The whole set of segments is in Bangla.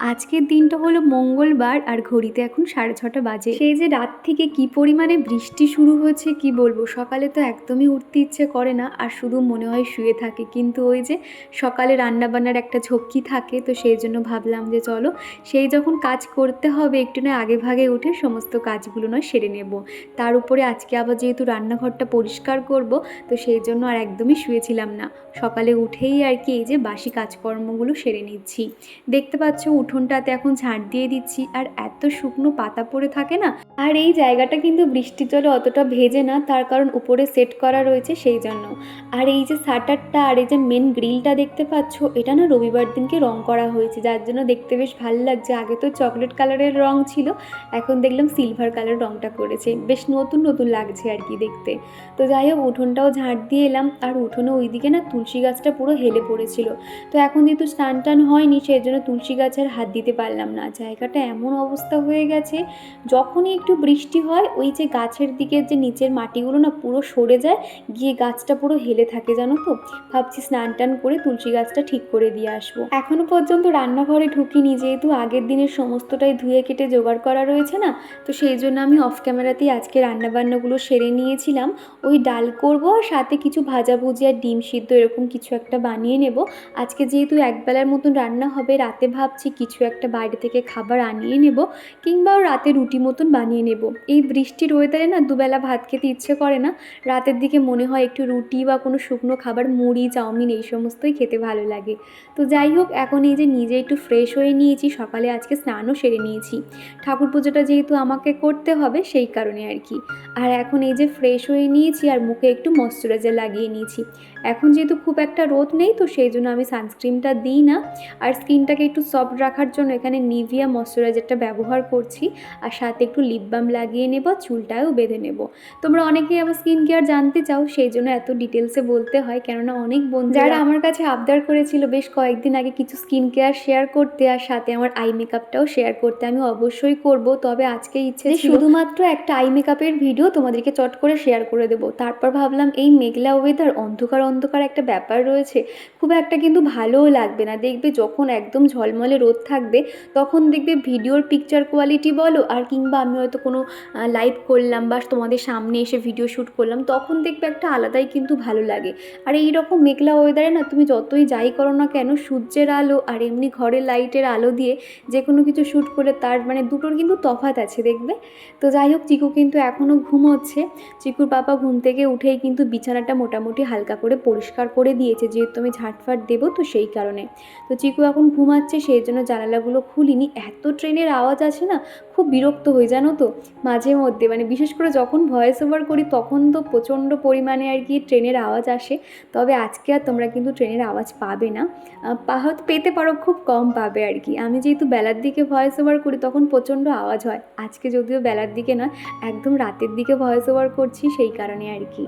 আজকের দিনটা হলো মঙ্গলবার আর ঘড়িতে এখন সাড়ে ছটা বাজে। সেই যে রাত থেকে কি পরিমাণে বৃষ্টি শুরু হয়েছে কি বলব? সকালে তো একদমই উঠতে ইচ্ছে করে না আর শুধু মনে হয় শুয়ে থাকে। কিন্তু ওই যে সকালে রান্নাবান্নার একটা ঝক্কি থাকে তো সেই জন্য ভাবলাম যে চলো, সেই যখন কাজ করতে হবে একটু না আগে ভাগে উঠে সমস্ত কাজগুলো নয় সেরে নেব। তার উপরে আজকে আবার যেহেতু রান্নাঘরটা পরিষ্কার করব, তো সেই জন্য আর একদমই শুয়েছিলাম না। সকালে উঠেই আর কি এই যে বাসি কাজকর্মগুলো সেরে নিচ্ছি। দেখতে পাচ্ছ উঠোনটাতে এখন ঝাঁট দিয়ে দিচ্ছি, আর এত শুকনো পাতা পড়ে থাকে না? আর এই জায়গাটা কিন্তু বৃষ্টির জলে অতটা ভেজে না, তার কারণ উপরে সেট করা রয়েছে সেই জন্য। আর এই যে শাটারটা আর এই যে মেন গ্রিলটা দেখতে পাচ্ছ, এটা না রবিবার দিনকে রং করা হয়েছে, যার জন্য দেখতে বেশ ভালো লাগছে। আগে তো চকলেট কালারের রং ছিল, এখন দেখলাম সিলভার কালার রংটা করেছে। বেশ নতুন নতুন লাগছে আর কি দেখতে। তো যাই হোক, উঠোনটাও ঝাঁট দিয়ে এলাম, আর উঠোনে ওইদিকে না তুলসী গাছটা পুরো হেলে পড়েছিল। তো এখন যেহেতু স্নান টান হয়নি, সেই জন্য তুলসী গাছে আর হাত দিতে পারলাম না। জায়গাটা এমন অবস্থা হয়ে গেছে, যখনই একটু বৃষ্টি হয়, ওই যে গাছের দিকে যে নিচের মাটিগুলো না পুরো সরে যায়, গিয়ে গাছটা পুরো হেলে থাকে, জানো তো? ভাবছি স্নান টান করে তুলসী গাছটা ঠিক করে দিয়ে আসব। এখনও পর্যন্ত রান্নাঘরে ঢুকিনি, যেহেতু আগের দিনের সমস্তটাই ধুয়ে কেটে জোগাড় করা রয়েছে না, তো সেই জন্য আমি অফ ক্যামেরাতেই আজকে রান্নাবান্নাগুলো সেরে নিয়েছিলাম। ওই ডাল করব, আর সাথে কিছু ভাজা ভুজি আর ডিম সিদ্ধ এরকম কিছু একটা বানিয়ে নেব। আজকে যেহেতু একবেলার মতন রান্না হবে, রাতে ভাবছি কিছু একটা বাইরে থেকে খাবার আনিয়ে নেব কিংবা রাতে রুটি মতন বানিয়ে নেব। এই বৃষ্টির ওয়েদারে না দুবেলা ভাত খেতে ইচ্ছে করে না। রাতের দিকে মনে হয় একটু রুটি বা কোনো শুকনো খাবার, মুড়ি, চাউমিন এই সমস্তই খেতে ভালো লাগে। তো যাই হোক, এখন এই যে নিজে একটু ফ্রেশ হয়ে নিয়েছি, সকালে আজকে স্নানও সেরে নিয়েছি। ঠাকুর পুজোটা যেহেতু আমাকে করতে হবে, সেই কারণে আর কি। আর এখন এই যে ফ্রেশ হয়ে নিয়েছি আর মুখে একটু ময়শ্চারাইজার লাগিয়ে নিয়েছি। এখন যেহেতু খুব একটা রোদ নেই তো সেই জন্য আমি সানস্ক্রিনটা দিই না। আর স্কিনটাকে একটু সফট রাখার জন্য এখানে নিভিয়া ময়শ্চারাইজারটা ব্যবহার করছি। আর সাথে একটু লিপ বাম লাগিয়ে নেব চুলটাও বেঁধে নেব। তোমরা অনেকেই আমার স্কিন কেয়ার জানতে চাও সেই জন্য এত ডিটেলসে বলতে হয়। কেননা অনেক বন্ধু যারা আমার কাছে আবদার করেছিল বেশ কয়েকদিন আগে কিছু স্কিন কেয়ার শেয়ার করতে আর সাথে আমার আই মেকআপটাও শেয়ার করতে আমি অবশ্যই করব। তবে আজকে ইচ্ছে শুধুমাত্র একটা আই মেকআপের ভিডিও তোমাদেরকে চট করে শেয়ার করে দেবো। তারপর ভাবলাম এই মেঘলা ওয়েদার অন্ধকার অন্ধকার একটা ব্যাপার রয়েছে। খুব একটা কিন্তু ভালোও লাগবে না। দেখবে যখন একদম ঝলমলে রোদ থাকবে, তখন দেখবে ভিডিওর পিকচার কোয়ালিটি বলো, আর কিংবা আমি হয়তো কোনো লাইভ করলাম বা তোমাদের সামনে এসে ভিডিও শ্যুট করলাম, তখন দেখবে একটা আলাদাই কিন্তু ভালো লাগে। আর এই রকম মেঘলা ওয়েদারে না তুমি যতই যাই করো না কেন, সূর্যের আলো আর এমনি ঘরের লাইটের আলো দিয়ে যে কোনো কিছু শ্যুট করলে তার মানে দুটোর কিন্তু তফাৎ আছে, দেখবে? তো যাই হোক, চিকু কিন্তু এখনও ঘুমোচ্ছে। চিকুর বাবা ঘুম থেকে উঠেই কিন্তু বিছানাটা মোটামুটি হালকা করে পরিষ্কার করে দিয়েছে। যেহেতু আমি ঝাঁটফাট দেবো তো সেই কারণে। তো চিকু এখন ঘুমাচ্ছে, সেই জন্য জানালাগুলো খুলিনি। এত ট্রেনের আওয়াজ আছে না খুব বিরক্ত হই, জানো তো? মাঝে মধ্যে মানে বিশেষ করে যখন ভয়েস ওভার করি তখন তো প্রচণ্ড পরিমাণে আর কি ট্রেনের আওয়াজ আসে। তবে আজকে আর তোমরা কিন্তু ট্রেনের আওয়াজ পাবে না। হয়তো পেতে পারো, খুব কম পাবে আর কি। আমি যেহেতু বেলার দিকে ভয়েস ওভার করি তখন প্রচণ্ড আওয়াজ হয়। আজকে যদিও বেলার দিকে নয়, একদম রাতের দিকে ভয়েস ওভার করছি সেই কারণে আর কি।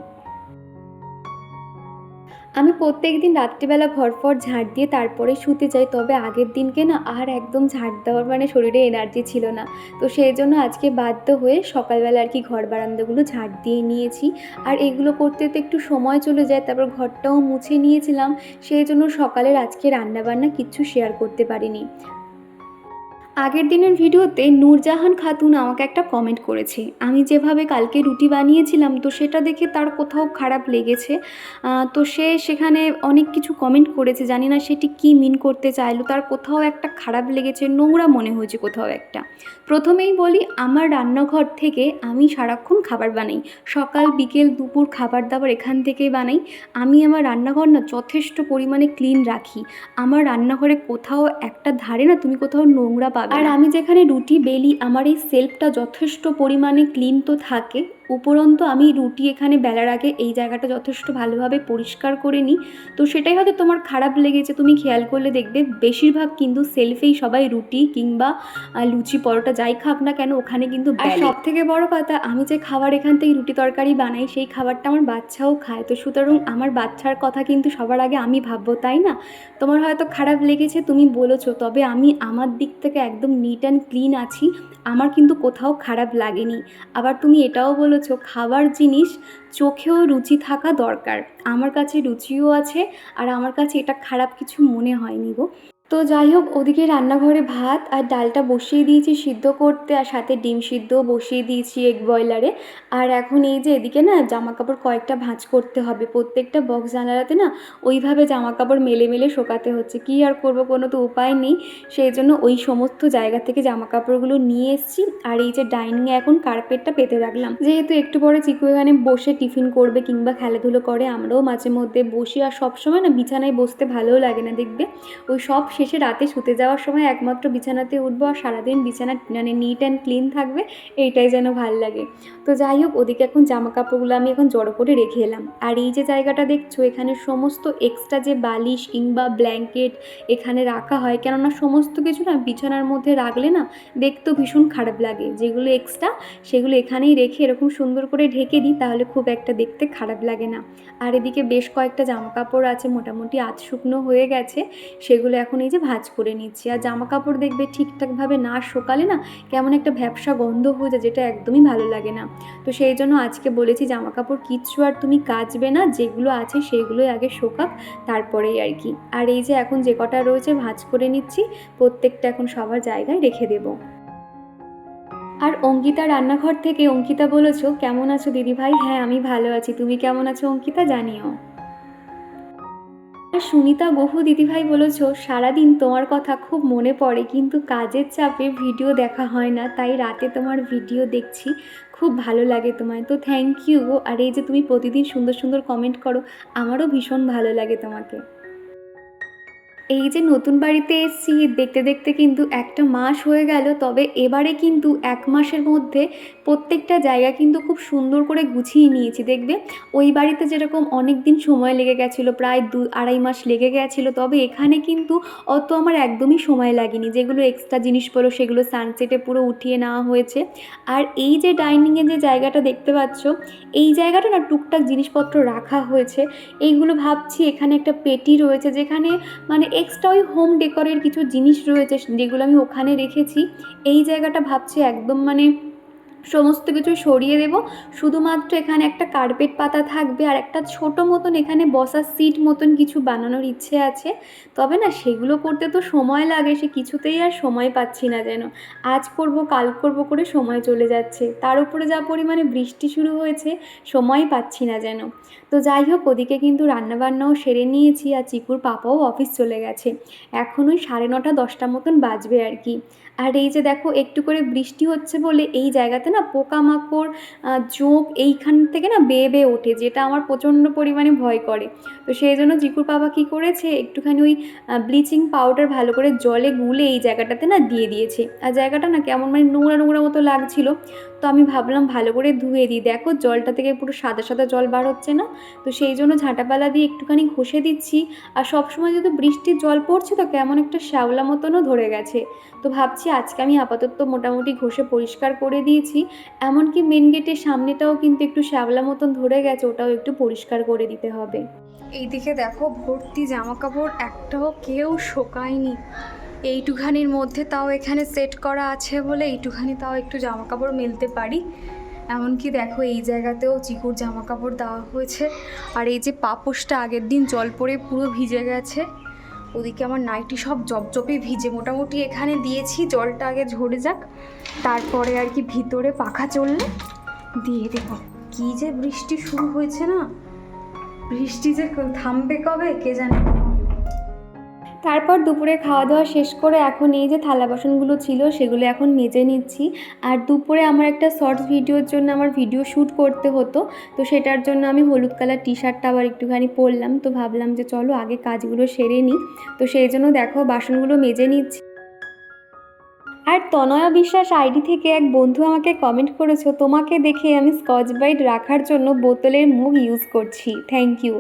আমি প্রত্যেক দিন রাত্রিবেলা ভরফর ঝাঁট দিয়ে তারপরে শুতে যাই, তবে আগের দিনকে না আর একদম ঝাঁট দেওয়ার মানে শরীরে এনার্জি ছিল না। তো সেই জন্য আজকে বাধ্য হয়ে সকালবেলা আর কি ঘর বারান্দাগুলো ঝাঁট দিয়ে নিয়েছি। আর এগুলো করতে তো একটু সময় চলে যায়, তারপর ঘরটাও মুছে নিয়েছিলাম। সেই জন্য সকালের আজকে রান্নাবান্না কিচ্ছু শেয়ার করতে পারিনি। আগের দিনের ভিডিওতে নূরজাহান খাতুন আমাকে একটা কমেন্ট করেছে। আমি যেভাবে কালকে রুটি বানিয়েছিলাম, তো সেটা দেখে তার কোথাও খারাপ লেগেছে। তো সে সেখানে অনেক কিছু কমেন্ট করেছে, জানি না সেটি কী মিন করতে চাইলো। তার কোথাও একটা খারাপ লেগেছে, নোংরা মনে হয়েছে কোথাও একটা। প্রথমেই বলি, আমার রান্নাঘর থেকে আমি সারাক্ষণ খাবার বানাই। সকাল, বিকেল, দুপুর খাবার দাবার এখান থেকেই বানাই। আমি আমার রান্নাঘর না যথেষ্ট পরিমাণে ক্লিন রাখি। আমার রান্নাঘরে কোথাও একটা ধারে না, তুমি কোথাও নোংরা পাবে। আর আমি যেখানে রুটি বেলি আমার এই সেলফটা যথেষ্ট পরিমাণে ক্লিন তো থাকে। উপরন্তু আমি রুটি এখানে বেলার আগে এই জায়গাটা যথেষ্ট ভালোভাবে পরিষ্কার করে নিই। তো সেটাই হয়তো তোমার খারাপ লেগেছে তুমি খেয়াল করলে দেখবে। বেশিরভাগ কিন্তু সেলফেই সবাই রুটি কিংবা লুচি পরোটা যাই খাক না কেন ওখানে কিন্তু আর বেলে। সব থেকে বড় কথা আমি যে খাবার এখান থেকে রুটি তরকারি বানাই সেই খাবারটা আমার বাচ্চাও খায়। তো সুতরাং আমার বাচ্চার কথা কিন্তু সবার আগে আমি ভাববো তাই না? তোমার হয়তো খারাপ লেগেছে তুমি বলেছ তবে আমি আমার দিক থেকে একদম নিট অ্যান্ড ক্লিন আছি। আমার কিন্তু কোথাও খারাপ লাগেনি। আবার তুমি এটাও বলেছ খাবার জিনিস চোখেও রুচি থাকা দরকার। আমার কাছে রুচিও আছে আর আমার কাছে এটা খারাপ কিছু মনে হয়নি গো। তো যাই হোক, ওদিকে রান্নাঘরে ভাত আর ডালটা বসিয়ে দিয়েছি সিদ্ধ করতে আর সাথে ডিম সিদ্ধও বসিয়ে দিয়েছি এগ বয়লারে আর এখন এই যে এদিকে না জামা কাপড় কয়েকটা ভাঁজ করতে হবে। প্রত্যেকটা বক্স জানালাতে না ওইভাবে জামা কাপড় মেলে মেলে শোকাতে হচ্ছে। কী আর করব কোনো তো উপায় নেই। সেই জন্য ওই সমস্ত জায়গা থেকে জামা কাপড়গুলো নিয়ে এসেছি। আর এই যে ডাইনিংয়ে এখন কার্পেটটা পেতে রাখলাম যেহেতু একটু পরে চিকু এখানে বসে টিফিন করবে কিংবা খেলাধুলো করে, আমরাও মাঝে মধ্যে বসি। আর সবসময় না বিছানায় বসতে ভালোও লাগে না দেখবে। ওই সব শেষে রাতে শুতে যাওয়ার সময় একমাত্র বিছানাতে উঠবো আর সারাদিন বিছানা মানে নিট অ্যান্ড ক্লিন থাকবে, এইটাই যেন ভালো লাগে। তো যাই হোক, ওদিকে এখন জামা কাপড়গুলো আমি এখন জড়ো করে রেখে এলাম। আর এই যে জায়গাটা দেখছ, এখানে সমস্ত এক্সট্রা যে বালিশ কিংবা ব্ল্যাঙ্কেট এখানে রাখা হয়, কেননা সমস্ত কিছু না বিছানার মধ্যে রাখলে না দেখতেও ভীষণ খারাপ লাগে। যেগুলো এক্সট্রা সেগুলো এখানেই রেখে এরকম সুন্দর করে ঢেকে দিই, তাহলে খুব একটা দেখতে খারাপ লাগে না। আর এদিকে বেশ কয়েকটা জামা কাপড় আছে, মোটামুটি আধ শুকনো হয়ে গেছে, সেগুলো এখন এই যে ভাঁজ করে নিচ্ছি আর জামা কাপড় দেখবে ঠিকঠাকভাবে না শোকালে না কেমন একটা ভ্যাবসা গন্ধ হয়ে যায় যেটা একদমই ভালো লাগে না। তো সেই জন্য আজকে বলেছি জামা কাপড় কিচ্ছু আর তুমি কাচবে না যেগুলো আছে সেগুলোই আগে শোকাক তারপরেই আর কি। আর এই যে এখন যে কটা রয়েছে ভাঁজ করে নিচ্ছি প্রত্যেকটা এখন সবার জায়গায় রেখে দেবো। আর অঙ্কিতা রান্নাঘর থেকে অঙ্কিতা বলেছ কেমন আছো দিদিভাই? হ্যাঁ আমি ভালো আছি। তুমি কেমন আছো অঙ্কিতা জানিও। সুনিতা, গহু দিদিভাই বলেছ, সারাদিন তোমার কথা খুব মনে পড়ে, কিন্তু কাজের চাপে ভিডিও দেখা হয় না, তাই রাতে তোমার ভিডিও দেখছি, খুব ভালো লাগে তোমায়। তো থ্যাংক ইউ আর এই যে তুমি প্রতিদিন সুন্দর সুন্দর কমেন্ট করো, আমারও ভীষণ ভালো লাগে তোমাকে। এই যে নতুন বাড়িতে এসেছি, দেখতে দেখতে কিন্তু একটা মাস হয়ে গেল, তবে এবারে কিন্তু এক মাসের মধ্যে প্রত্যেকটা জায়গা কিন্তু খুব সুন্দর করে গুছিয়ে নিয়েছি, দেখবে? ওই বাড়িতে যেরকম অনেক দিন সময় লেগে গেছিল, প্রায় দু আড়াই মাস লেগে গেছিল, তবে এখানে কিন্তু অত আমার একদমই সময় লাগেনি, যেগুলো এক্সট্রা জিনিস পড়ো সেগুলো সানসেটে পুরো উঠিয়ে নেওয়া হয়েছে। আর এই যে ডাইনিংয়ে যে জায়গাটা দেখতে পাচ্ছ, এই জায়গাটা না টুকটাক জিনিসপত্র রাখা হয়েছে, এইগুলো ভাবছি এখানে একটা পেটি রয়েছে, যেখানে মানে এক্সট্রা ওই হোম ডেকরের কিছু জিনিস রয়েছে যেগুলো আমি ওখানে রেখেছি। এই জায়গাটা ভাবছি একদম মানে সমস্ত কিছু সরিয়ে দেব। শুধুমাত্র এখানে একটা কার্পেট পাতা থাকবে আর একটা ছোট মতন এখানে বসার সিট মতন কিছু বানানোর ইচ্ছে আছে। তবে না, সেগুলো করতে তো সময় লাগে, সে কিছুতেই আর সময় পাচ্ছি না যেন। আজ করব, কাল করব করে সময় চলে যাচ্ছে। তার উপরে যা পরিমাণে বৃষ্টি শুরু হয়েছে সময় পাচ্ছি না যেন। তো যাই হোক, ওদিকে কিন্তু রান্নাবান্নাও সেরে নিয়েছি আর চিকুর পাপাও অফিস চলে গেছে। এখন ওই সাড়ে নটা, দশটা মতন বাজবে আর কি। আর এই যে দেখো, একটু করে বৃষ্টি হচ্ছে বলে এই জায়গাতে না পোকামাকড় চোখ এইখান থেকে না বেয়ে বেয়ে ওঠে, যেটা আমার প্রচণ্ড পরিমাণে ভয় করে। তো সেই জন্য জিকুর বাবা কী করেছে, একটুখানি ওই ব্লিচিং পাউডার ভালো করে জলে গুলে এই জায়গাটাতে না দিয়ে দিয়েছে। আর জায়গাটা না কেমন মানে নোংরা নোংরা মতো লাগছিল। তো আমি ভাবলাম ভালো করে ধুয়ে দিই। দেখো জলটা থেকে পুরো সাদা সাদা জল বার হচ্ছে না? তো সেই জন্য ঝাঁটাপালা দিয়ে একটুখানি ঘষে দিচ্ছি। আর সবসময় যেহেতু বৃষ্টির জল পড়ছে তো কেমন একটা শ্যাওলা মতনও ধরে গেছে। তো ভাবছি আজকে আমি আপাতত মোটামুটি ঘষে পরিষ্কার করে দিয়েছি। এমনকি মেন গেটের সামনেটাও কিন্তু একটু শ্যাওলা মতন ধরে গেছে, ওটাও একটু পরিষ্কার করে দিতে হবে। এইদিকে দেখো ভর্তি জামা কাপড় একটাও কেউ শোকায়নি। এইটুখানির মধ্যে তাও এখানে সেট করা আছে বলে এইটুখানি তাও একটু জামা কাপড় মেলতে পারি। এমনকি দেখো এই জায়গাতেও চিকুর জামা কাপড় দেওয়া হয়েছে। আর এই যে পাপোশটা আগের দিন জল পড়ে পুরো ভিজে গেছে, ওদিকে আমার নাইটি সব জপজপে ভিজে। মোটামুটি এখানে দিয়েছি, জলটা আগে ঝরে যাক, তারপরে আর কি ভিতরে পাখা চললে দিয়ে দেবো কী যে বৃষ্টি শুরু হয়েছে না? বৃষ্টি যে থামবে কবে, কে জানে? তারপর দুপুরে খাওয়া দাওয়া শেষ করে এখন এই যে থালা বাসনগুলো ছিল সেগুলো এখন মেজে নিচ্ছি। আর দুপুরে আমার একটা শর্টস ভিডিওর জন্য আমার ভিডিও শ্যুট করতে হতো। তো সেটার জন্য আমি হলুদ কালার টি শার্টটা আবার একটুখানি পরলাম। তো ভাবলাম যে চলো আগে কাজগুলো সেরে নিই। তো সেই জন্য দেখো বাসনগুলো মেজে নিচ্ছি। আর তনয়া বিশ্বাস আইডি থেকে এক বন্ধু আমাকে কমেন্ট করেছ, তোমাকে দেখে আমি স্কচ ব্রাইট রাখার জন্য বোতলের মুখ ইউজ করছি। থ্যাংক ইউ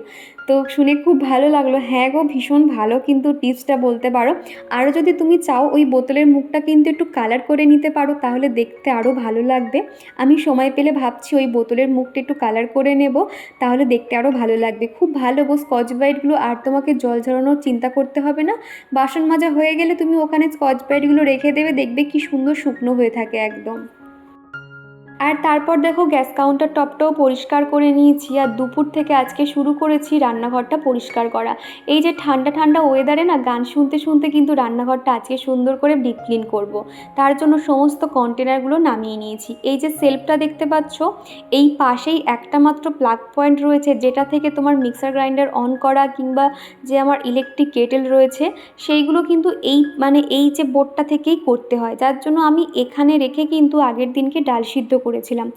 তো শুনে খুব ভালো লাগল। হ্যাঁ গো, ভীষণ ভালো কিন্তু টিপসটা বলতে পারো। আরও যদি তুমি চাও ওই বোতলের মুখটা কিন্তু একটু কালার করে নিতে পারো, তাহলে দেখতে আরও ভালো লাগবে। আমি সময় পেলে ভাবছি ওই বোতলের মুখটা একটু কালার করে নেব, তাহলে দেখতে আরও ভালো লাগবে। খুব ভালো গো স্কচ ব্রাইটগুলো আর তোমাকে জল ঝরানোর চিন্তা করতে হবে না। বাসন মাজা হয়ে গেলে তুমি ওখানে স্কচ ব্রাইটগুলো রেখে দেবে, দেখবে কি সুন্দর শুকনো হয়ে থাকে একদম। আর তারপর দেখো গ্যাস কাউন্টার টপটাও পরিষ্কার করে নিয়েছি আর দুপুর থেকে আজকে শুরু করেছি রান্নাঘরটা পরিষ্কার করা। এই যে ঠান্ডা ঠান্ডা ওয়েদারে না, গান শুনতে শুনতে কিন্তু রান্নাঘরটা আজকে সুন্দর করে ডিপ ক্লিন করব। তার জন্য সমস্ত কন্টেনারগুলো নামিয়ে নিয়েছি। এই যে সেলফটা দেখতে পাচ্ছ, এই পাশেই একটা মাত্র প্লাগ পয়েন্ট রয়েছে যেটা থেকে তোমার মিক্সার গ্রাইন্ডার অন করা কিংবা যে আমার ইলেকট্রিক কেটেল রয়েছে, সেইগুলো কিন্তু এই মানে এই যে বোর্ডটা থেকেই করতে হয়। যার জন্য আমি এখানে রেখে কিন্তু আগের দিনকে ডাল সিদ্ধ করেছিলাম।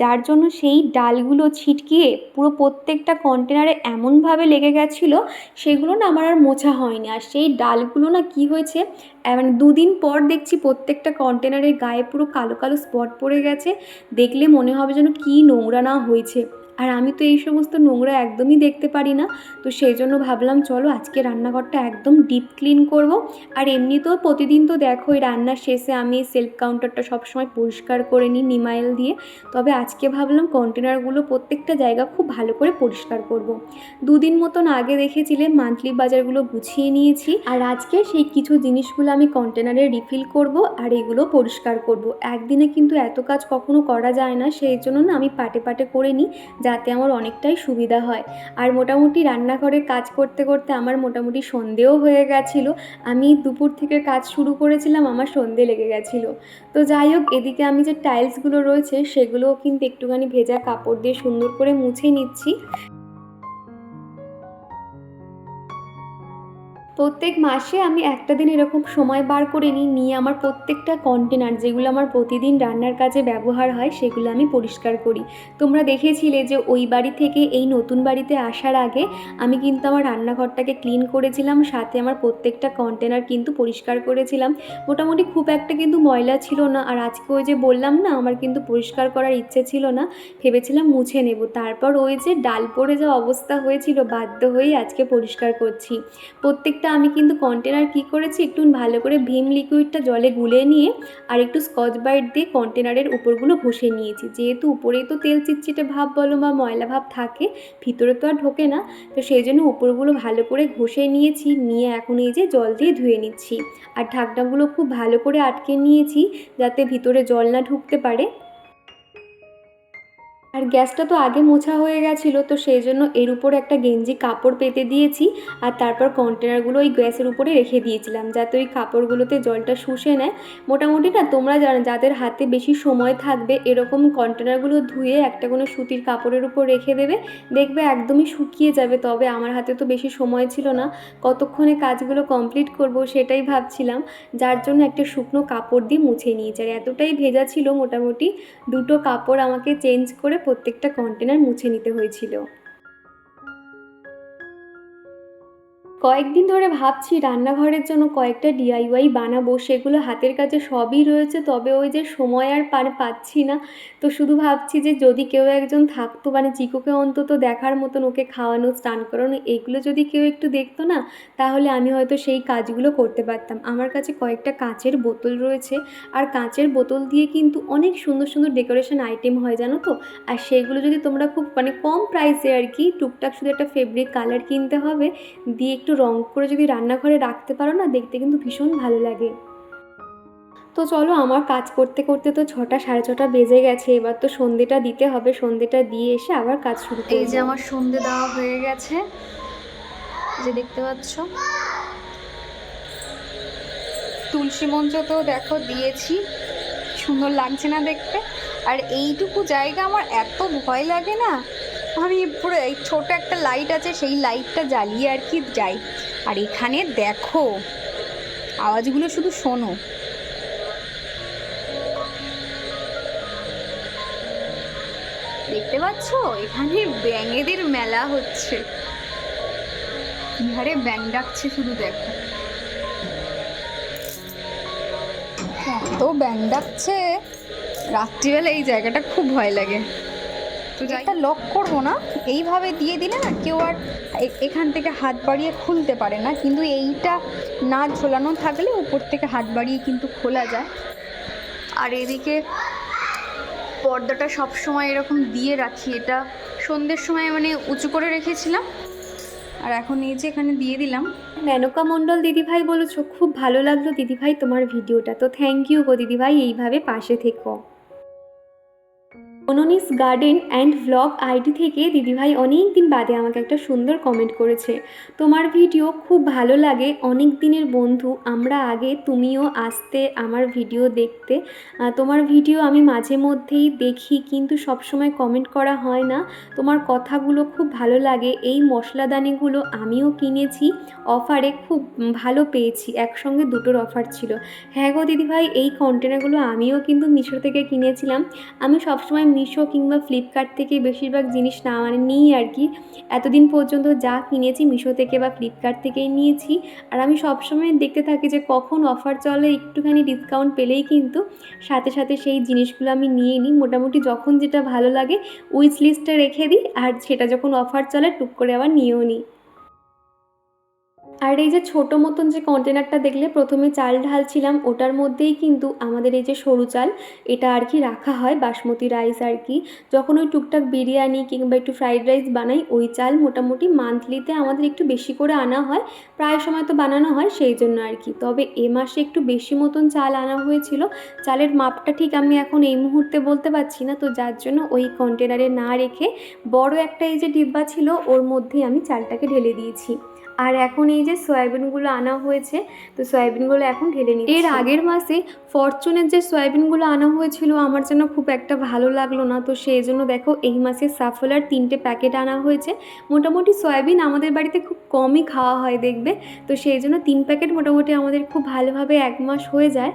যার জন্য সেই ডালগুলো ছিটকিয়ে পুরো প্রত্যেকটা কন্টেনারে এমনভাবে লেগে গেছিল, সেগুলো না আমার আর মোছা হয়নি। আর সেই ডালগুলো না কি হয়েছে মানে দুদিন পর দেখছি প্রত্যেকটা কন্টেনারের গায়ে পুরো কালো কালো স্পট পড়ে গেছে। দেখলে মনে হবে যেন কী নোংরা না হয়েছে। আর আমি তো এই সমস্ত নোংরা একদমই দেখতে পারি না। তো সেই জন্য ভাবলাম, চলো আজকে রান্নাঘরটা একদম ডিপ ক্লিন করব। আর এমনিতেও প্রতিদিন তো দেখো, এই রান্নার শেষে আমি সেলফ কাউন্টারটা সবসময় পরিষ্কার করে নিই নিমাইল দিয়ে। তবে আজকে ভাবলাম কন্টেনারগুলো প্রত্যেকটা জায়গা খুব ভালো করে পরিষ্কার করব। দুদিন মতন আগে দেখেছিলে মান্থলি বাজারগুলো গুছিয়ে নিয়েছি। আর আজকে সেই কিছু জিনিসগুলো আমি কন্টেনারে রিফিল করব আর এগুলো পরিষ্কার করব। একদিনে কিন্তু এত কাজ কখনো করা যায় না, সেই জন্য না আমি পাটে পাটে করে নিই। যাতে আমার অনেকটাই সুবিধা হয়। আর মোটামুটি রান্নাঘরে কাজ করতে করতে আমার মোটামুটি সন্ধেও হয়ে গেছিল। আমি দুপুর থেকে কাজ শুরু করেছিলাম, আমার সন্ধে লেগে গেছিল। তো যাই হোক, এদিকে আমি যে টাইলসগুলো রয়েছে, সেগুলোও কিন্তু একটুখানি ভেজা কাপড় দিয়ে সুন্দর করে মুছে নিচ্ছি। প্রত্যেক মাসে আমি একটা দিন এরকম সময় বার করে নিই, নিয়ে আমার প্রত্যেকটা কন্টেনার যেগুলো আমার প্রতিদিন রান্নার কাজে ব্যবহার হয়, সেগুলো আমি পরিষ্কার করি। তোমরা দেখেছিলে যে ওই বাড়ি থেকে এই নতুন বাড়িতে আসার আগে আমি কিন্তু আমার রান্নাঘরটাকে ক্লিন করেছিলাম, সাথে আমার প্রত্যেকটা কন্টেনার কিন্তু পরিষ্কার করেছিলাম। মোটামুটি খুব একটা কিন্তু ময়লা ছিল না, আর আজকে ওই যে বললাম না, আমার কিন্তু পরিষ্কার করার ইচ্ছে ছিল না, ভেবেছিলাম মুছে নেব। তারপর ওই যে ডাল পড়ে যা অবস্থা হয়েছিল, বাধ্য হয়েই আজকে পরিষ্কার করছি। প্রত্যেকটা আমি কিন্তু কন্টেনার কি করেছি? একটু ভালো করে ভীম লিকুইডটা জলে গুলে নিয়ে আর একটু স্কচ ব্রাইট দিয়ে কন্টেনারের উপরগুলো ঘষে নিয়েছি। যেহেতু উপরেই তো তেল চিটচিটে ভাব বলো বা ময়লা ভাব থাকে, ভিতরে তো আর ঢোকে না। তো সেই জন্য উপরগুলো ভালো করে ঘষে নিয়েছি, নিয়ে এখন এই যে জল দিয়ে ধুয়ে নিচ্ছি। আর ঢাকনাগুলো খুব ভালো করে আটকে নিয়েছি যাতে ভিতরে জল না ঢুকতে পারে। আর গ্যাসটা তো আগে মোছা হয়ে গেছিল, তো সেই জন্য এর উপরে একটা গেঞ্জি কাপড় পেতে দিয়েছি আর তারপর কন্টেনারগুলো ওই গ্যাসের উপরে রেখে দিয়েছিলাম যাতে ওই কাপড়গুলোতে জলটা শুষে নেয়। মোটামুটি না তোমরা জানো যাদের হাতে বেশি সময় থাকবে এরকম কন্টেনারগুলো ধুয়ে একটা কোনো সুতির কাপড়ের উপর রেখে দেবে, দেখবে একদমই শুকিয়ে যাবে। তবে আমার হাতে তো বেশি সময় ছিল না, কতক্ষণে কাজগুলো কমপ্লিট করব সেটাই ভাবছিলাম, যার জন্য একটা শুকনো কাপড় দিয়ে মুছে নিয়েছি। আর এতটাই ভেজা ছিল মোটামুটি, দুটো কাপড় আমাকে চেঞ্জ করে প্রত্যেকটা কন্টেনার মুছে নিতে হয়েছিল। কয়েকদিন ধরে ভাবছি রান্নাঘরের জন্য কয়েকটা ডিআইওয়াই বানাবো, সেগুলো হাতের কাছে সবই রয়েছে, তবে ওই যে সময় আর পার পাচ্ছি না। তো শুধু ভাবছি যে যদি কেউ একজন থাকতো মানে চিকুকে অন্তত দেখার মতন ওকে খাওয়ানো স্নান করানো এগুলো যদি কেউ একটু দেখতো না, তাহলে আমি হয়তো সেই কাজগুলো করতে পারতাম। আমার কাছে কয়েকটা কাঁচের বোতল রয়েছে, আর কাঁচের বোতল দিয়ে কিন্তু অনেক সুন্দর সুন্দর ডেকোরেশন আইটেম হয়, জানো তো? আর সেগুলো যদি তোমরা খুব মানে কম প্রাইসে আর কি, টুকটাক শুধু একটা ফেব্রিক কালার কিনতে হবে, দিয়ে একটু রং করে যদি রান্নাঘরে রাখতে পারো না, দেখতে কিন্তু ভীষণ ভালো লাগে। তো চলো আমার কাজ করতে করতে তো ছটা, সাড়ে ছটা বেজে গেছে, এবার তো সন্ধেটা দিতে হবে, সন্ধেটা দিয়ে এসে আবার কাজ শুরু এই যে আমার সন্ধে দেওয়া হয়ে গেছে যে দেখতে পাচ্ছ। তুলসী মঞ্চ তো দেখো দিয়েছি, সুন্দর লাগছে না দেখতে। আর এইটুকু জায়গা আমার এত ভয় লাগে না আমি পুরো এই ছোট একটা লাইট আছে, সেই লাইটটা জ্বালিয়ে আর কি যাই। আর এখানে দেখো, আওয়াজগুলো শুধু শোনো। দেখতে পাচ্ছ? এখানে ব্যাঙেদের মেলা হচ্ছে। বিহারে ব্যাং ডাকছে শুধু দেখো। এত ব্যাং ডাকছে। রাত্রিবেলা এই জায়গাটা খুব ভয় লাগে। তো জায়গাটা লক করব না এইভাবে দিয়ে দিলে না কেউ আর এখান থেকে হাত বাড়িয়ে খুলতে পারে না কিন্তু এইটা না ঝোলানো থাকলে উপর থেকে হাত বাড়িয়ে কিন্তু খোলা যায়। আর এদিকে পর্দাটা সব সময় এরকম দিয়ে রাখি এটা সন্ধ্যের সময় মানে উঁচু করে রেখেছিলাম। আর এখন এই যে এখানে দিয়ে দিলাম। মেনকা মণ্ডল দিদিভাই বলেছ খুব ভালো লাগল দিদিভাই তোমার ভিডিওটা তো থ্যাংক ইউ গো দিদিভাই এইভাবে পাশে থেকো। অননিস গার্ডেন অ্যান্ড ভ্লগ আইডি থেকে দিদিভাই অনেক দিন বাদে আমাকে একটা সুন্দর কমেন্ট করেছে। তোমার ভিডিও খুব ভালো লাগে অনেক দিনের বন্ধু, আমরা আগে তুমিও আসতে আমার ভিডিও দেখতে। তোমার ভিডিও আমি মাঝে মধ্যেই দেখি, কিন্তু সবসময় কমেন্ট করা হয় না। তোমার কথাগুলো খুব ভালো লাগে, এই মশলাদানিগুলো আমিও কিনেছি অফারে খুব ভালো পেয়েছি, একসঙ্গে দুটোর অফার ছিল। হ্যাঁ গো দিদিভাই, এই কন্টেনারগুলো আমিও কিন্তু মিশো থেকে কিনেছিলাম। আমি সবসময় মিশো কিংবা ফ্লিপকার্ট থেকে বেশিরভাগ জিনিস না মানে নিই আর কি। এতদিন পর্যন্ত যা কিনেছি মিশো থেকে বা ফ্লিপকার্ট থেকেই নিয়েছি। আর আমি সবসময় দেখতে থাকি যে কখন অফার চলে, একটুখানি ডিসকাউন্ট পেলেই কিন্তু সাথে সাথে সেই জিনিসগুলো আমি নিয়ে নিই। মোটামুটি যখন যেটা ভালো লাগে উইচ লিস্টে রেখে দিই। আর সেটা যখন অফার চলে, টুক করে আবার নিয়েও নিই। আর এই যে ছোটো মতন যে কন্টেনারটা দেখলে প্রথমে চাল ঢালছিলাম, ওটার মধ্যেই কিন্তু আমাদের এই যে সরু চাল, এটা আর কি রাখা হয়, বাসমতি রাইস আর কি। যখন ওই টুকটাক বিরিয়ানি কিংবা একটু ফ্রাইড রাইস বানাই, ওই চাল মোটামুটি মান্থলিতে আমাদের একটু বেশি করে আনা হয়। প্রায় সময় তো বানানো হয় সেই জন্য আর কি। তবে এ মাসে একটু বেশি মতন চাল আনা হয়েছিল। চালের মাপটা ঠিক আমি এখন এই মুহূর্তে বলতে পারছি না, তো যার জন্য ওই কন্টেনারে না রেখে বড় একটা এই যে ডিব্বা ছিল, ওর মধ্যেই আমি চালটাকে ঢেলে দিয়েছি। আর এখন এই যে সয়াবিনগুলো আনা হয়েছে, তো সয়াবিনগুলো এখন ঢেলে নিচ্ছি। এর আগের মাসে ফরচুনের যে সয়াবিনগুলো আনা হয়েছিল, আমার যেন খুব একটা ভালো লাগল না। তো সেই জন্য দেখো, এই মাসে সাফলার তিনটে প্যাকেট আনা হয়েছে। মোটামুটি সয়াবিন আমাদের বাড়িতে খুব কমই খাওয়া হয়, দেখবে। তো সেই জন্য তিন প্যাকেট মোটামুটি আমাদের খুব ভালোভাবে এক মাস হয়ে যায়।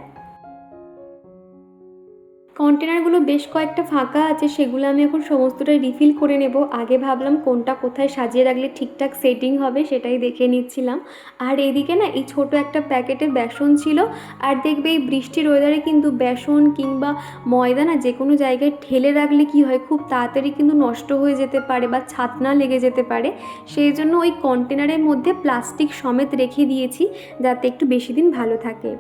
কন্টেনারগুলো বেশ কয়েকটা ফাঁকা আছে, সেগুলো আমি এখন সমস্তটাই রিফিল করে নেব। আগে ভাবলাম কোনটা কোথায় সাজিয়ে রাখলে ঠিকঠাক সেটিং হবে সেটাই দেখে নিচ্ছিলাম। আর এদিকে না এই ছোট একটা প্যাকেটে বেসন ছিল, আর দেখবে এই বৃষ্টির ওয়েদারে কিন্তু বেসন কিংবা ময়দা না যে কোনো জায়গায় ঠেলে রাখলে কি হয়, খুব তাড়াতাড়ি কিন্তু নষ্ট হয়ে যেতে পারে বা ছাতনা লেগে যেতে পারে। সেই জন্য ওই কন্টেনারের মধ্যে প্লাস্টিক সমেত রেখে দিয়েছি, যাতে একটু বেশি দিন ভালো থাকে।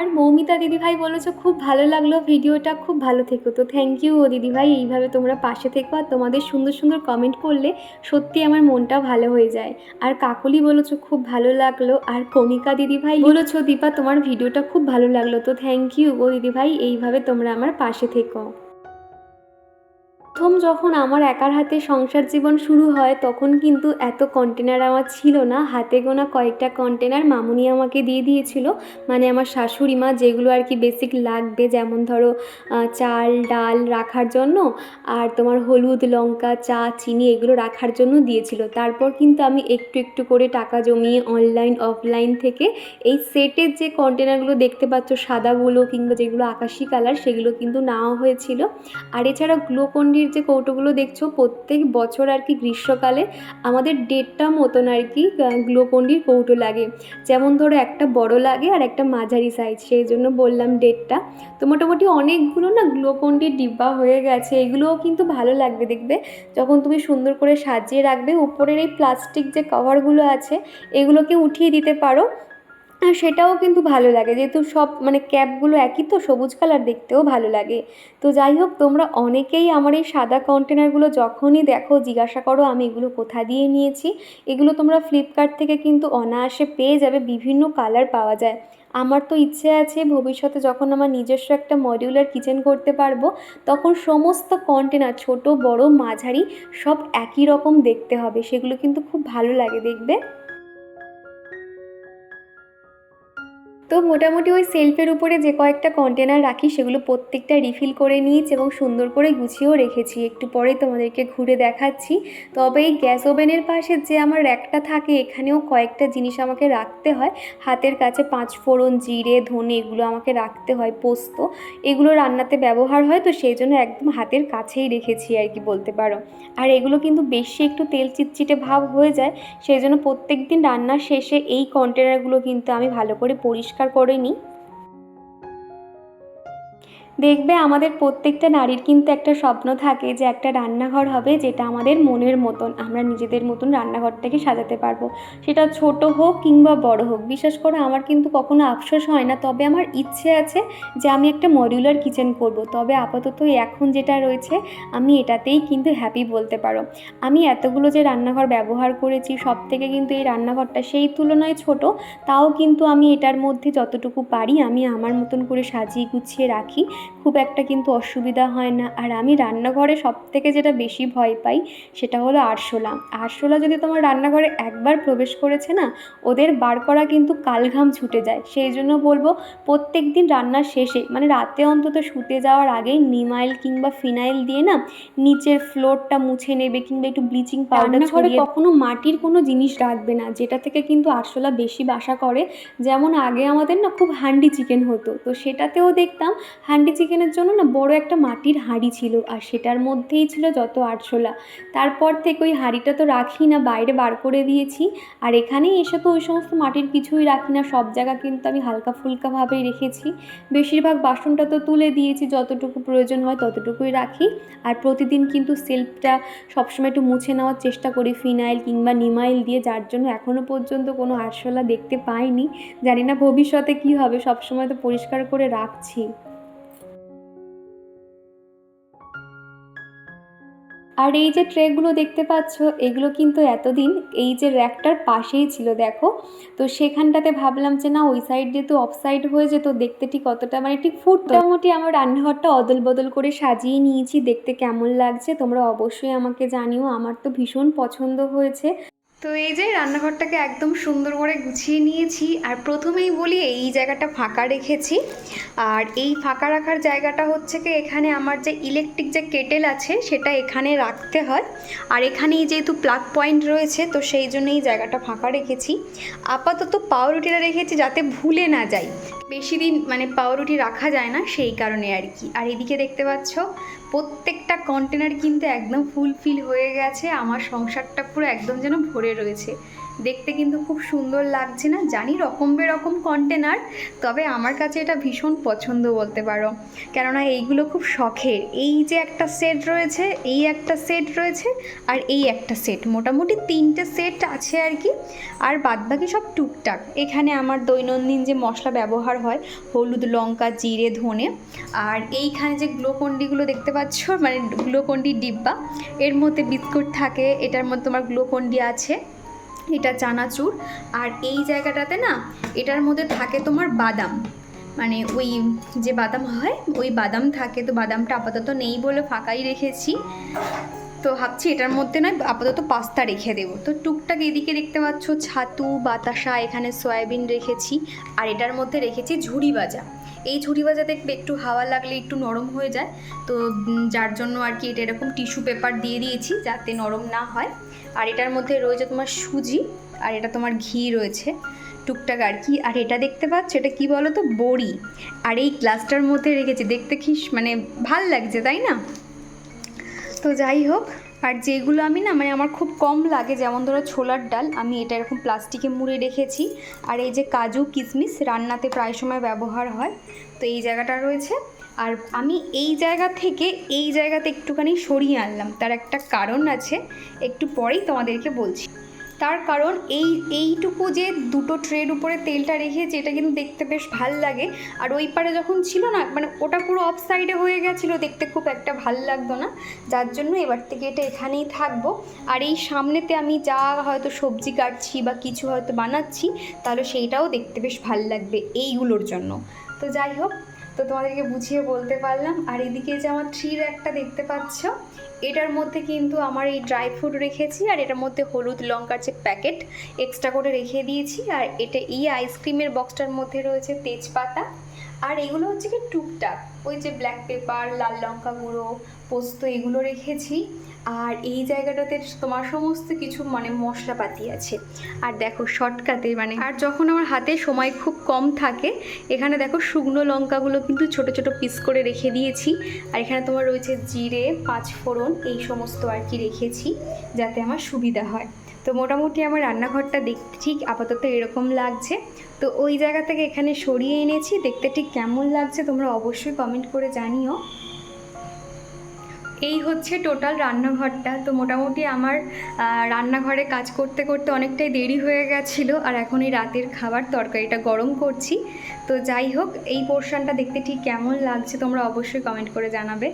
আর মৌমিতা দিদিভাই বলেছ, খুব ভালো লাগল ভিডিওটা, খুব ভালো থেকো। তো থ্যাংক ইউ ও দিদিভাই, এইভাবে তোমরা পাশে থেকো আর তোমাদের সুন্দর সুন্দর কমেন্ট করলে সত্যি আমার মনটা ভালো হয়ে যায়। আর কাকলি বলেছ, খুব ভালো লাগল। আর কণিকা দিদিভাই বলেছ, দীপা, তোমার ভিডিওটা খুব ভালো লাগল। তো থ্যাংক ইউ ও দিদিভাই, এইভাবে তোমরা আমার পাশে থেকো। প্রথম যখন আমার একার হাতে সংসার জীবন শুরু হয়, তখন কিন্তু এত কন্টেনার আমার ছিল না। হাতে গোনা কয়েকটা কন্টেনার মামুনি আমাকে দিয়ে দিয়েছিল। মানে আমার শাশুড়ি মা যেগুলো আর কি বেসিক লাগবে, যেমন ধরো চাল, ডাল রাখার জন্য আর তোমার হলুদ, লঙ্কা, চা, চিনি এগুলো রাখার জন্য দিয়েছিল। তারপর কিন্তু আমি একটু একটু করে টাকা জমিয়ে অনলাইন অফলাইন থেকে এই সেটের যে কন্টেনারগুলো দেখতে পাচ্ছ, সাদাগুলো কিংবা যেগুলো আকাশি কালার সেগুলো কিন্তু নেওয়া হয়েছিল। আর এছাড়া গ্লুকন্ডির যে কৌটোগুলো দেখছ, প্রত্যেক বছর আর কি গ্রীষ্মকালে আমাদের দেড়টা মতন আর কি গ্লুকন্ডির কৌটো লাগে। যেমন ধরো একটা বড় লাগে আর একটা মাঝারি সাইজ সেই জন্য বললাম ডেটটা তো মোটামুটি অনেকগুলো না গ্লুকন্ডির ডিব্বা হয়ে গেছে, এগুলোও কিন্তু ভালো লাগবে দেখবে। যখন তুমি সুন্দর করে সাজিয়ে রাখবে, উপরের এই প্লাস্টিক যে কভারগুলো আছে, এগুলোকে উঠিয়ে দিতে পারো। আর সেটাও কিন্তু ভালো লাগে। যেহেতু সব মানে ক্যাপগুলো একই তো, সবুজ কালার দেখতেও ভালো লাগে। তো যাই হোক, তোমরা অনেকেই আমার এই সাদা কন্টেনারগুলো যখনই দেখো, জিজ্ঞাসা করো আমি এগুলো কোথা দিয়ে নিয়েছি। এগুলো তোমরা ফ্লিপকার্ট থেকে কিন্তু অনায়াসে পেয়ে যাবে, বিভিন্ন কালার পাওয়া যায়। আমার তো ইচ্ছে আছে ভবিষ্যতে যখন আমার নিজস্ব একটা মডিউলার কিচেন করতে পারব, তখন সমস্ত কন্টেনার ছোট, বড়, মাঝারি, সব একই রকম দেখতে হবে। সেগুলো কিন্তু খুব ভালো লাগে, দেখবে? তো মোটামুটি ওই সেলফের উপরে যে কয়েকটা কন্টেনার রাখি, সেগুলো প্রত্যেকটা রিফিল করে নিয়েছি এবং সুন্দর করে গুছিয়েও রেখেছি। একটু পরে তোমাদেরকে ঘুরে দেখাচ্ছি। তবে এই গ্যাস ওভেনের পাশে যে আমার র্যাকটা থাকে, এখানেও কয়েকটা জিনিস আমাকে রাখতে হয়। হাতের কাছে পাঁচ ফোড়ন, জিরে, ধনে, এগুলো আমাকে রাখতে হয়, পোস্ত। এগুলো রান্নাতে ব্যবহার হয়, তো সেই জন্য একদম হাতের কাছেই রেখেছি আর কি বলতে পারো। আর এগুলো কিন্তু বেশি একটু তেল চিটচিটে ভাব হয়ে যায়, সেই জন্য প্রত্যেক দিন রান্নার শেষে এই কন্টেনারগুলো কিন্তু আমি ভালো করে পরিষ্কার পরিষ্কার করে নিই। দেখবে আমাদের প্রত্যেকটা নারীর কিন্তু একটা স্বপ্ন থাকে যে একটা রান্নাঘর হবে যেটা আমাদের মনের মতন, আমরা নিজেদের মতন রান্নাঘরটাকে সাজাতে পারব। সেটা ছোট হোক কিংবা বড় হোক বিশেষ করে আমার কিন্তু কখনো আফসোস হয় না। তবে আমার ইচ্ছে আছে যে আমি একটা মডিউলার কিচেন করব। তবে আপাতত এখন যেটা রয়েছে, আমি এটাতেই কিন্তু হ্যাপি বলতে পারো। আমি এতগুলো যে রান্নাঘর ব্যবহার করেছি সব থেকে কিন্তু এই রান্নাঘরটা সেই তুলনায় ছোট, তাও কিন্তু আমি এটার মধ্যে যতটুকু পারি আমি আমার মতন করে সাজিয়ে গুছিয়ে রাখি। খুব একটা কিন্তু অসুবিধা হয় না। আর আমি রান্নাঘরে সব থেকে যেটা বেশি ভয় পাই সেটা হলো আরশোলা। আরশোলা যদি তোমার রান্নাঘরে একবার প্রবেশ করেছে না ওদের বার করা কিন্তু কালঘাম ছুটে যায়। সেই জন্য বলব প্রত্যেক দিন রান্নার শেষে মানে রাতে অন্তত শুতে যাওয়ার আগেই নিমাইল কিংবা ফিনাইল দিয়ে না নিচের ফ্লোরটা মুছে নেবে কিংবা একটু ব্লিচিং পাউডার ছড়িয়ে কখনো মাটির কোনো জিনিস রাখবে না যেটা থেকে কিন্তু আরশোলা বেশি বাসা করে। যেমন আগে আমাদের না খুব হান্ডি চিকেন হতো তো সেটাতেও দেখতাম হান্ডি চিকেনের জন্য না বড় একটা মাটির হাঁড়ি ছিল আর সেটার মধ্যেই ছিল যত আরশোলা। তারপর থেকে ওই হাঁড়িটা তো রাখি না, বাইরে বার করে দিয়েছি। আর এখানেই এসে তো ওই সমস্ত মাটির কিছুই রাখি না, সব জায়গা কিন্তু আমি হালকা ফুলকাভাবেই রেখেছি। বেশিরভাগ বাসনটা তো তুলে দিয়েছি, যতটুকু প্রয়োজন হয় ততটুকুই রাখি। আর প্রতিদিন কিন্তু সেলফটা সবসময় একটু মুছে নেওয়ার চেষ্টা করি, ফিনাইল কিংবা নিমাইল দিয়ে, যার জন্য এখনও পর্যন্ত কোনো আরশোলা দেখতে পাইনি। জানি না ভবিষ্যতে কী হবে, সবসময় তো পরিষ্কার করে রাখছি। আর এই যে ট্রেগুলো দেখতে পাচ্ছ, এগুলো কিন্তু এতদিন এই যে র্যাকটার পাশেই ছিল, দেখো। তো সেখানটাতে ভাবলাম যে না, ওই সাইড দিয়ে তো অফ সাইড হয়ে যেত, দেখতে ঠিক অতটা মানে ঠিক ফুট মোটামুটি আমার রান্নাঘরটা অদল বদল করে সাজিয়ে নিয়েছি, দেখতে কেমন লাগছে তোমরা অবশ্যই আমাকে জানিও, আমার তো ভীষণ পছন্দ হয়েছে। তো এই যে রান্নাঘরটাকে একদম সুন্দর করে গুছিয়ে নিয়েছি, আর প্রথমেই বলি এই জায়গাটা ফাঁকা রেখেছি। আর এই ফাঁকা রাখার জায়গাটা হচ্ছে কি, এখানে আমার যে ইলেকট্রিক যে কেটেল আছে সেটা এখানে রাখতে হয়। আর এখানেই যেহেতু প্লাগ পয়েন্ট রয়েছে, তো সেই জন্য এই জায়গাটা ফাঁকা রেখেছি। আপাতত পাউরুটিটা রেখেছি যাতে ভুলে না যাই। বেশি দিন মানে পাউরুটি রাখা যায় না, সেই কারণে আর কি। আর এদিকে দেখতে পাচ্ছ প্রত্যেকটা কন্টেনার কিন্তু একদম ফুলফিল হয়ে গেছে। আমার সংসারটা পুরো একদম যেন ভরে রয়েছে। দেখতে কিন্তু খুব সুন্দর লাগছে না? জানি রকম বেরকম কন্টেনার তবে আমার কাছে এটা ভীষণ পছন্দ বলতে পারো। কেননা এইগুলো খুব শখের। এই যে একটা সেট রয়েছে, এই একটা সেট রয়েছে, আর এই একটা সেট মোটামুটি তিনটে সেট আছে আর কি। আর বাদবাকি সব টুকটাক। এখানে আমার দৈনন্দিন যে মশলা ব্যবহার হয়, হলুদ, লঙ্কা, জিরে, ধনে, আর এইখানে যে গ্লোকন্ডিগুলো দেখতে পাচ্ছ মানে গ্লোকন্ডি ডিব্বা, এর মধ্যে বিস্কুট থাকে, এটার মধ্যে তোমার গ্লোকন্ডি আছে। এটা চানাচুর। আর এই জায়গাটাতে না, এটার মধ্যে থাকে তোমার বাদাম। মানে ওই যে বাদাম হয়, ওই বাদাম থাকে। তো বাদামটা আপাতত নেই বলে ফাঁকাই রেখেছি। তো ভাবছি এটার মধ্যে নয়, আপাতত পাস্তা রেখে দেবো। তো টুকটাক এদিকে দেখতে পাচ্ছ, ছাতু, বাতাসা, এখানে সয়াবিন রেখেছি। আর এটার মধ্যে রেখেছি ঝুড়ি ভাজা। এই ঝুড়ি ভাজা দেখবে একটু হাওয়া লাগলে একটু নরম হয়ে যায়। তো যার জন্য আর কি এটা এরকম টিস্যু পেপার দিয়ে দিয়েছি যাতে নরম না হয়। আর এটার মধ্যে রয়েছে তোমার সুজি, আর এটা তোমার ঘি রয়েছে, টুকটাক আর কি। আর এটা দেখতে পাচ্ছ, এটা কি বলো তো বড়ি। আর এই গ্লাসটার মধ্যে রেখেছি, দেখতে কি মানে ভালো লাগছে, তাই না? তো যাই হোক, আর যেগুলো আমি না মানে আমার খুব কম লাগে, যেমন ধরো ছোলার ডাল, আমি এটা এরকম প্লাস্টিকে মুড়ে রেখেছি। আর এই যে কাজু কিশমিশ রান্নাতে প্রায় সময় ব্যবহার হয়। তো এই জায়গাটা রয়েছে। আর আমি এই জায়গা থেকে এই জায়গাতে একটুখানি সরিয়ে আনলাম। তার একটা কারণ আছে, একটু পরেই তোমাদেরকে বলছি। তার কারণ এই, এইটুকু যে দুটো ট্রের উপরে তেলটা রেখেছি এটা কিন্তু দেখতে বেশ ভালো লাগে, আর ওই পারে যখন ছিল না মানে ওটা পুরো অফ সাইডে হয়ে গেছিল, দেখতে খুব একটা ভালো লাগতো না। যার জন্য এবার থেকে এটা এখানেই থাকব। আর এই সামনেতে আমি যা হয়তো সবজি কাটছি বা কিছু হয়তো বানাচ্ছি, তাহলে সেইটাও দেখতে বেশ ভালো লাগবে এইগুলোর জন্য। তো যাই হোক তো তোমাদেরকে বুঝিয়ে বলতে পারলাম। আর এদিকে যে আমার থ্রির একটা দেখতে পাচ্ছ, এটার মধ্যে কিন্তু আমার এই ড্রাই ফ্রুট রেখেছি, আর এটার মধ্যে হলুদ লঙ্কার যে প্যাকেট এক্সট্রা করে রেখে দিয়েছি। আর এটা এই আইসক্রিমের বক্সটার মধ্যে রয়েছে তেজপাতা। আর এগুলো হচ্ছে কি টুকটাক। ওই যে ব্ল্যাক পেপার লাল লঙ্কা গুঁড়ো, পোস্ত এগুলো রেখেছি। আর এই জায়গাটাতে তোমার সমস্ত কিছু মানে মশলাপাতি আছে। আর দেখো শর্টকাতে মানে আর যখন আমার হাতে সময় খুব কম থাকে, এখানে দেখো শুকনো লঙ্কাগুলো কিন্তু ছোট ছোট পিস করে রেখে দিয়েছি। আর এখানে তোমার রয়েছে জিরে পাঁচ ফোড়ন এই সমস্ত আর কি রেখেছি, যাতে আমার সুবিধা হয়। তো মোটামুটি আমার রান্নাঘরটা দেখতে ঠিক আপাতত এরকম লাগছে। তো ওই জায়গা থেকে এখানে সরিয়ে এনেছি, দেখতে ঠিক কেমন লাগছে তোমরা অবশ্যই কমেন্ট করে জানিও। এই হচ্ছে টোটাল রান্নাঘরটা। তো মোটামুটি আমার রান্নাঘরে কাজ করতে করতে অনেকটাই দেরি হয়ে গেছিল, আর এখন এই রাতের খাবার তরকারিটা গরম করছি। তো যাই হোক, এই পোর্শনটা দেখতে ঠিক কেমন লাগছে তোমরা অবশ্যই কমেন্ট করে জানাবে।